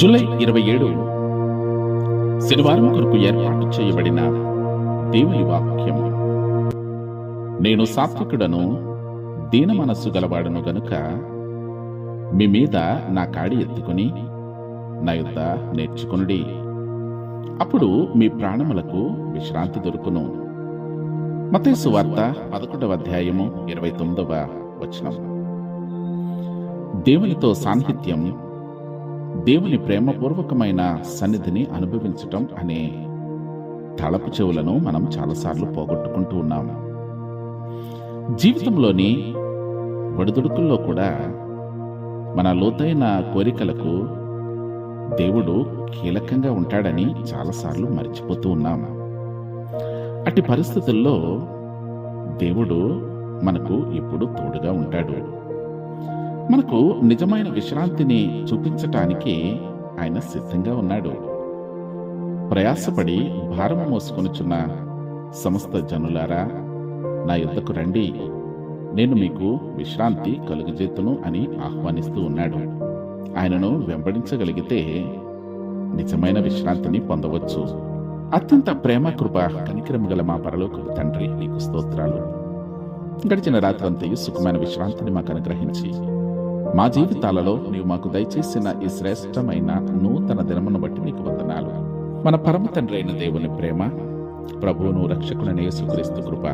July ఇరవై ఏడు. శనివారం కొరకు ఏర్పాటు చేయబడిన దేవుని వాక్యం. నేను సాత్వికుడను దీన మనస్సు గలవాడను గనుక మీ మీద నా కాడి ఎత్తుకుని నా యుద్ధ నేర్చుకునుడి. అప్పుడు మీ ప్రాణములకు విశ్రాంతి దొరుకును. మతేసు వార్త పదకొండవ అధ్యాయము ఇరవై తొమ్మిదవ వచనం. దేవునితో సాన్నిహిత్యం దేవుని ప్రేమపూర్వకమైన సన్నిధిని అనుభవించటం అనే తలపు చెవులను మనం చాలాసార్లు పోగొట్టుకుంటూ ఉన్నాం. జీవితంలోని ఒడిదుడుకుల్లో కూడా మన లోతైన కోరికలకు దేవుడు కీలకంగా ఉంటాడని చాలాసార్లు మర్చిపోతూ ఉన్నాం. అట్టి పరిస్థితుల్లో దేవుడు మనకు ఎప్పుడు తోడుగా ఉంటాడు. మనకు నిజమైన విశ్రాంతిని చూపించటానికి ఆయన సిద్ధంగా ఉన్నాడు. ప్రయాసపడి భారము మోసుకొనుచున్న సమస్త జనులారా నా యుద్ధకు రండి. నేను మీకు విశ్రాంతి కలుగజేతును అని ఆహ్వానిస్తూ ఉన్నాడు. ఆయనను వెంబడించగలిగితే నిజమైన విశ్రాంతిని పొందవచ్చు. అత్యంత ప్రేమ కృప కనికరం గల మా పరలోక తండ్రి నీకు స్తోత్రాలు. గడిచిన రాత్రంతయు సుఖమైన విశ్రాంతిని మాకు అనుగ్రహించి మా జీవితాలలో నీవు మాకు దయచేసిన ఈ శ్రేష్టమైన నూతన దినమును బట్టి నీకు వందనాలు. మన పరమ తండ్రి అయిన దేవుని ప్రేమ ప్రభువును రక్షకుని యేసుక్రీస్తు కృప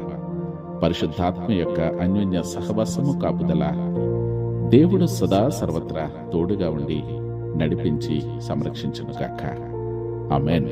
పరిశుద్ధాత్మ యొక్క అన్యోన్య సహవాసము కాపుదల దేవుడు సదా సర్వత్రా తోడుగా ఉండి నడిపించి సంరక్షించను గాక ఆమెన్.